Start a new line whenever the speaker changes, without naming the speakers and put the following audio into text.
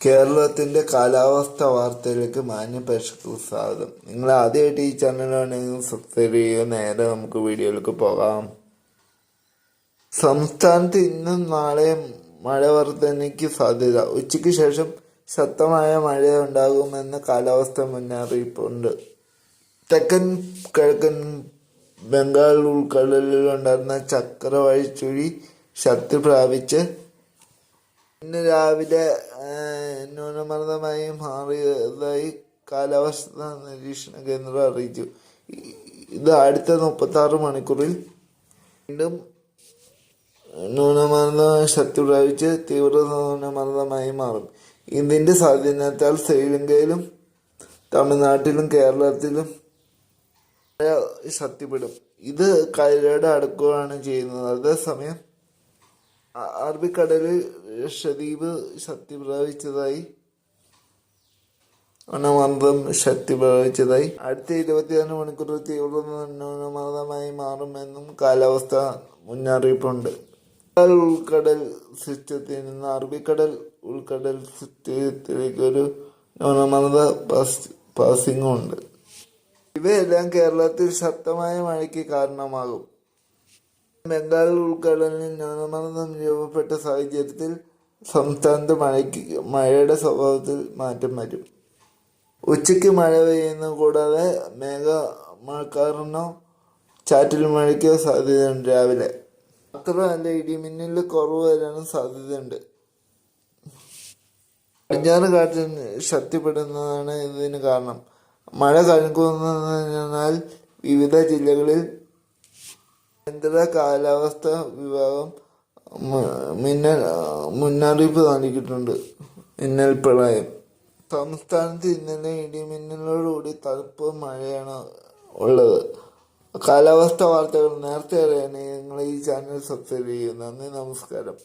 കേരളത്തിന്റെ കാലാവസ്ഥ വാർത്തയിലേക്ക് മാന്യ പ്രേക്ഷകർക്ക് സ്വാഗതം. നിങ്ങൾ ആദ്യമായിട്ട് ഈ ചാനലാണെങ്കിൽ സബ്സ്ക്രൈബ് ചെയ്യുക. നേരെ നമുക്ക് വീഡിയോയിലേക്ക് പോകാം. സംസ്ഥാനത്ത് ഇന്നും നാളെയും മഴ വർധനയ്ക്ക് സാധ്യത. ഉച്ചയ്ക്ക് ശേഷം ശക്തമായ മഴ ഉണ്ടാകുമെന്ന് കാലാവസ്ഥ മുന്നറിയിപ്പുണ്ട് തെക്കൻ കിഴക്കൻ ബംഗാൾ ഉൾക്കടലിൽ ഉണ്ടായിരുന്ന ചുഴി ശക്തി പ്രാപിച്ച് ഇന്ന് രാവിലെ ന്യൂനമർദ്ദമായി മാറിയതായി കാലാവസ്ഥാ നിരീക്ഷണ കേന്ദ്രം അറിയിച്ചു. ഇത് അടുത്ത മുപ്പത്തി ആറ് മണിക്കൂറിൽ വീണ്ടും ന്യൂനമർദ്ദ ശക്തി പ്രാപിച്ച് തീവ്ര ന്യൂനമർദ്ദമായി മാറും. ഇതിന്റെ സ്വാധീനത്താൽ ശ്രീലങ്കയിലും തമിഴ്നാട്ടിലും കേരളത്തിലും ശക്തിപ്പെടും. ഇത് കരയുടെ അടുക്കുകയാണ് ചെയ്യുന്നത്. അതേസമയം അറബിക്കടലിൽ ലക്ഷദ്വീപ് ശക്തി പ്രാപിച്ചതായി ന്യൂനമർദ്ദം ശക്തി പ്രാപിച്ചതായി അടുത്ത ഇരുപത്തിനാല് മണിക്കൂർ തീവ്ര ന്യൂനമർദ്ദമായി മാറുമെന്നും കാലാവസ്ഥ മുന്നറിയിപ്പുണ്ട്. ഉൾക്കടൽ സിസ്റ്റത്തിൽ നിന്ന് അറബിക്കടൽ ഉൾക്കടൽ സിസ്റ്റത്തിലേക്ക് ഒരു ന്യൂനമർദ്ദ പാസ് പാസിംഗും ഉണ്ട് ഇവയെല്ലാം കേരളത്തിൽ ശക്തമായ മഴയ്ക്ക് കാരണമാകും. ബംഗാൾ ഉൾക്കടലിൽ ന്യൂനമർദ്ദം രൂപപ്പെട്ട സാഹചര്യത്തിൽ സംസ്ഥാനത്ത് മഴയ്ക്ക് മഴയുടെ സ്വഭാവത്തിൽ മാറ്റം വരും. ഉച്ചയ്ക്ക് മഴ പെയ്യുന്നു കൂടാതെ മേഘ മഴക്കാറിനോ ചാറ്റിൽ മഴയ്ക്കോ സാധ്യതയുണ്ട് രാവിലെ. മാത്രമല്ല ഇടിമിന്നലിൽ കുറവ് വരാനും സാധ്യതയുണ്ട്. പടിഞ്ഞാറ് കാറ്റിൽ ശക്തിപ്പെടുന്നതാണ് ഇതിന് കാരണം. മഴ കണക്കുന്നതിനാൽ വിവിധ ജില്ലകളിൽ കേന്ദ്ര കാലാവസ്ഥ വിഭാഗം മിന്നൽ മുന്നറിയിപ്പ് നൽകിയിട്ടുണ്ട് മിന്നൽ പ്രളയം. സംസ്ഥാനത്ത് ഇന്നലെ ഇടിമിന്നലോടുകൂടി തണുപ്പ് മഴയാണ് ഉള്ളത്. കാലാവസ്ഥ വാർത്തകൾ നേരത്തെ അറിയാൻ നിങ്ങൾ ഈ ചാനൽ സബ്സ്ക്രൈബ് ചെയ്യുന്നു. നന്ദി നമസ്കാരം.